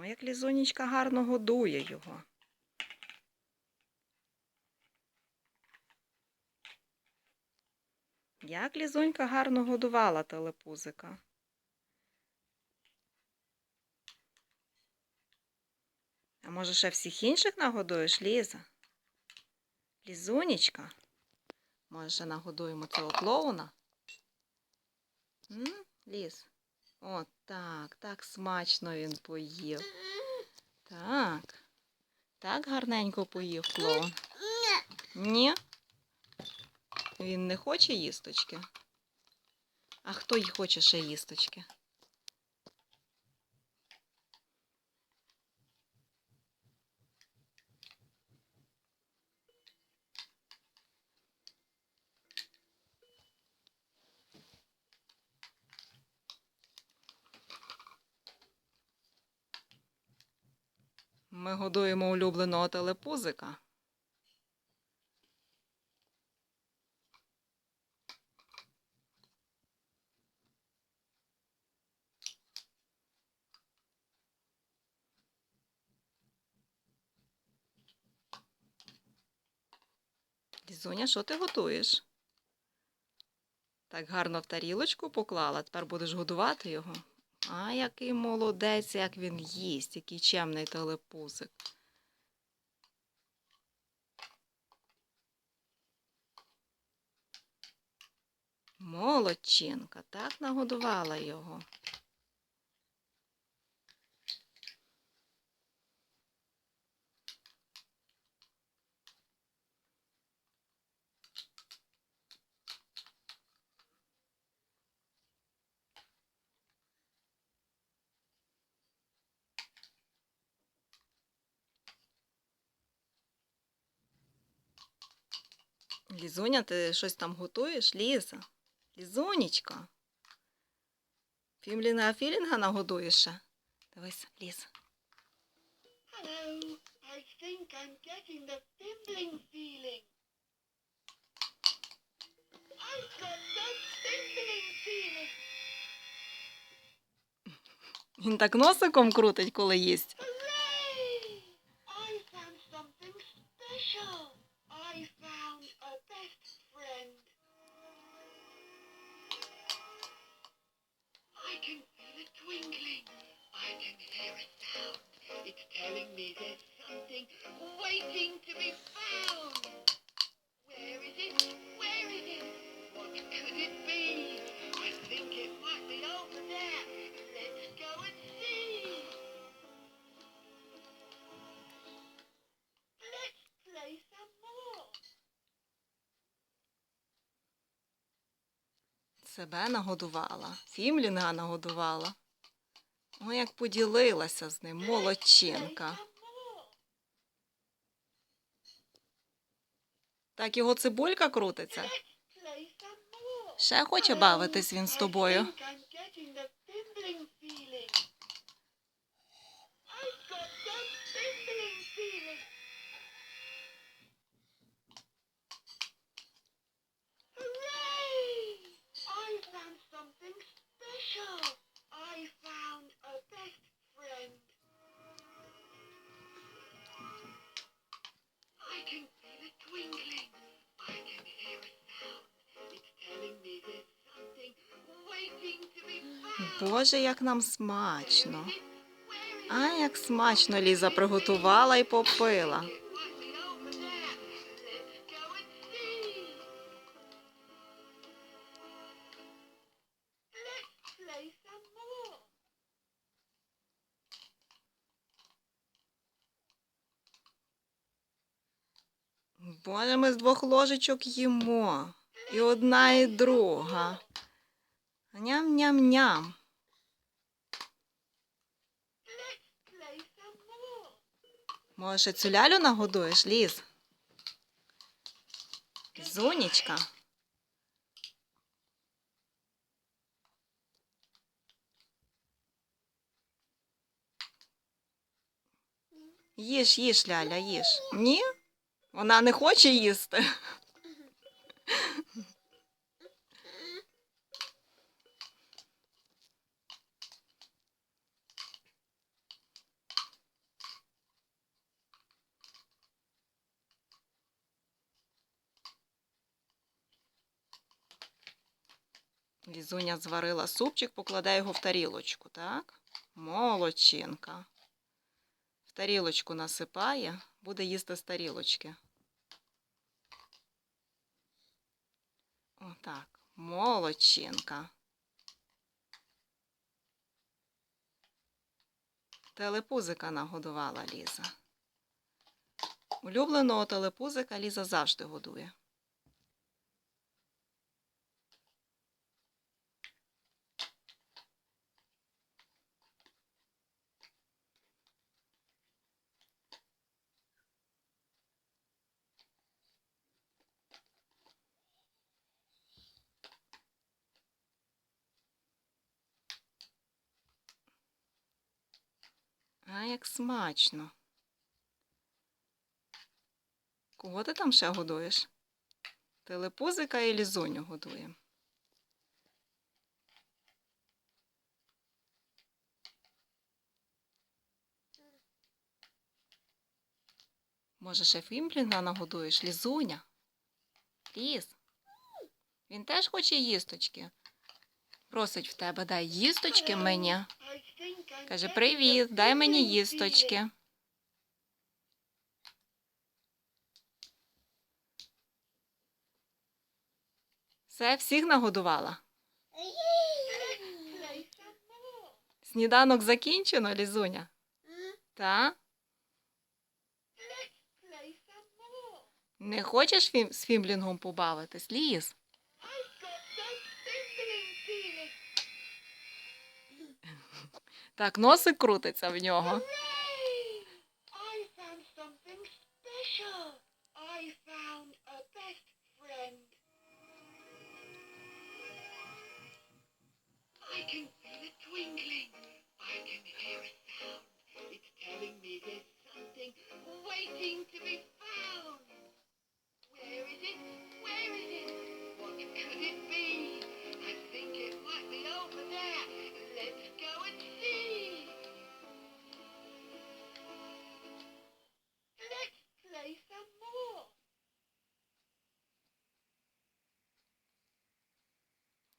О, як лізунечка гарно годує його. Як лізунька гарно годувала телепузика. А може ще всіх інших нагодуєш, Ліза? Лізунечка? Може, ще нагодуємо цього клоуна? М? Ліз? О, так, так смачно він поїв. Так. Так гарненько поїв клоун. Ні? Він не хоче їсточки. А хто й хоче ще їсточки? Ми годуємо улюбленого телепузика. Лізуня, що ти готуєш? Так гарно в тарілочку поклала, тепер будеш годувати його. А, який молодець, як він їсть, який чемний телепузик. Молодчинка, так нагодувала його. Лізуня, ти щось там готуєш? Ліза? Лізунечка. Фімліна Філінга нагодуєш ще? Дивись, Ліз. Hello, I think I'm getting the fimbling feeling. I've got the fimbling feeling. Він так носиком крутить, коли їсть. Себе нагодувала, Фімлінга нагодувала. О, як поділилася з ним, Play молодчинка. Так його цибулька крутиться. Ще хоче бавитись він з тобою. I'm Боже, як нам смачно. А, як смачно Ліза приготувала і попила. Боже, ми з двох ложечок їмо. І одна, і друга. Ням-ням-ням. Може, цю лялю нагодуєш, Ліз? Зунічка. Їж, їж, ляля, їж. Ні? Вона не хоче їсти. Лізуня зварила супчик, покладе його в тарілочку, так? Молодчинка. В тарілочку насипає, буде їсти з тарілочки. Отак. Молодчинка. Телепузика нагодувала Ліза. Улюбленого телепузика Ліза завжди годує. Як смачно. Кого ти там ще годуєш? Телепузика і лізуню годуємо. Може, ще Фімблінга нагодуєш? Лізуня? Ліз? Він теж хоче їсточки. Просить в тебе, дай їсточки мені. Каже, привіт, дай мені їсточки. Все, всіх нагодувала. Сніданок закінчено, Лізуня. Та? Не хочеш з фімблінгом побавитись, Ліз? I've got the tingling feeling. Так, носик крутиться в нього.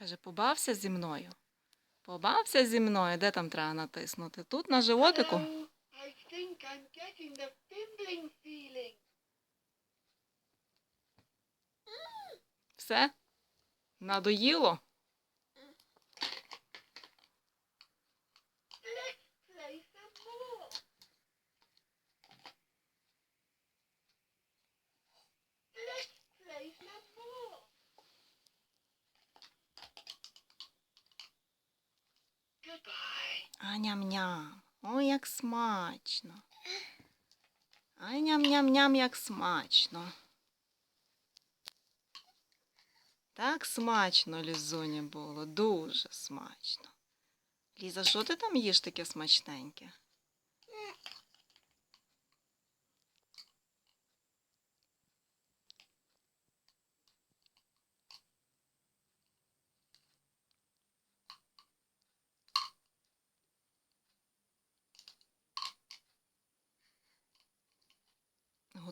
Каже, побався зі мною. Побався зі мною. Де там треба натиснути? Тут на животику. Hello. I think I'm getting the fimbling feeling. Все? Надоїло? Goodbye. А ням-ням. Ой, як смачно. Ай ням-ням-ням, як смачно. Так смачно, Лізуні, було, дуже смачно. Ліза, що ти там їш таке смачненьке?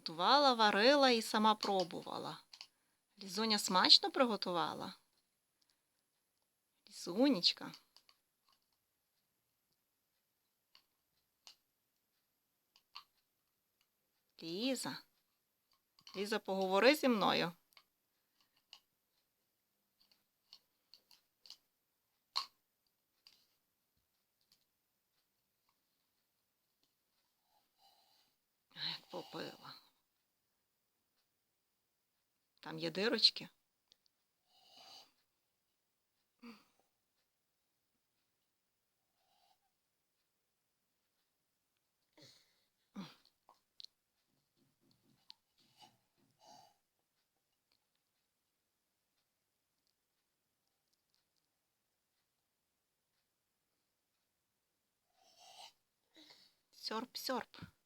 Готувала, варила і сама пробувала. Лізуня смачно приготувала. Лізунечка. Ліза. Ліза, поговори зі мною. Як попила. Там є дирочки. Сьорп, сьорп.